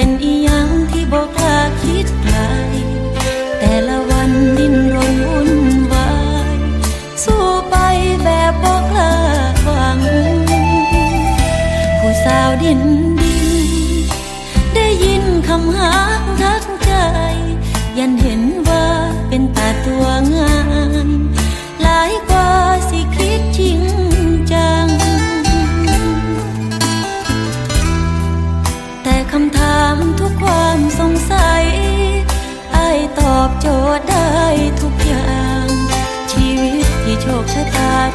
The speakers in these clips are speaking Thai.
เป็นอีหยังที่บอกลาคิดไกลแต่ละวันดิ้นรนวุ่นวายสู้ไปแบบบอกลาหวัง ผู้สาวดินดิน ได้ยินคำหาทักใจ ยันเห็น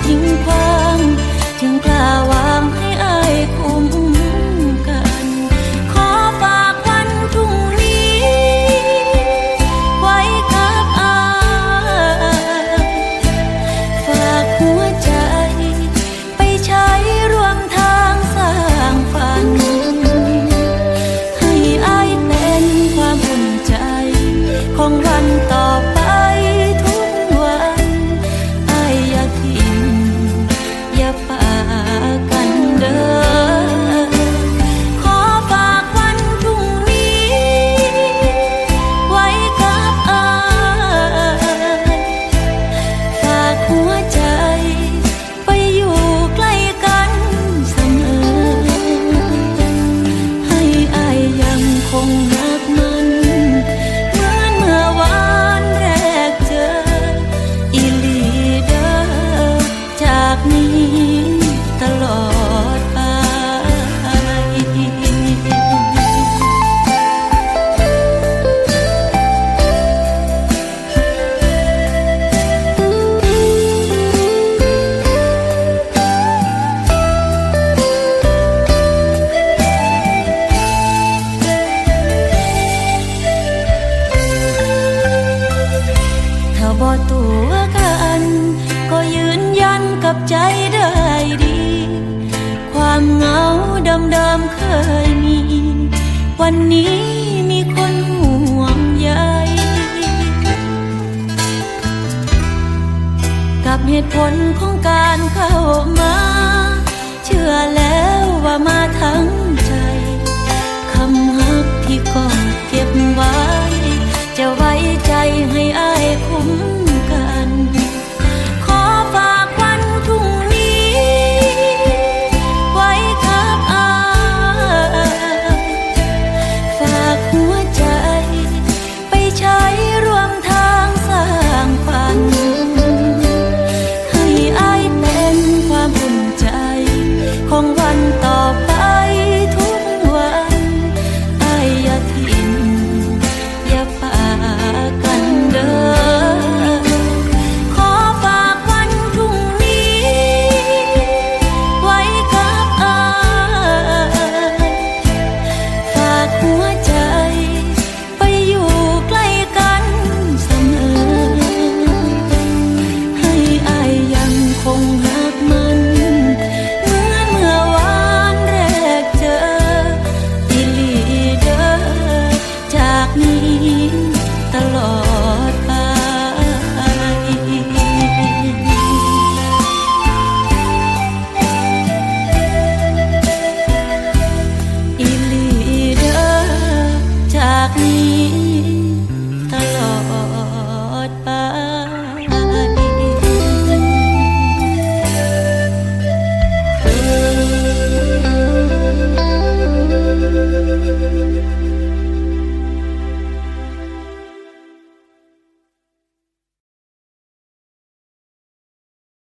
ทิ้งคว้างถึงกล้าวา home เดิมๆเคยมี วันนี้มีคนห่วงใยกับเหตุผลของการเข้ามา เชื่อแล้วว่ามาทั้งใจคำฮักที่ก่อน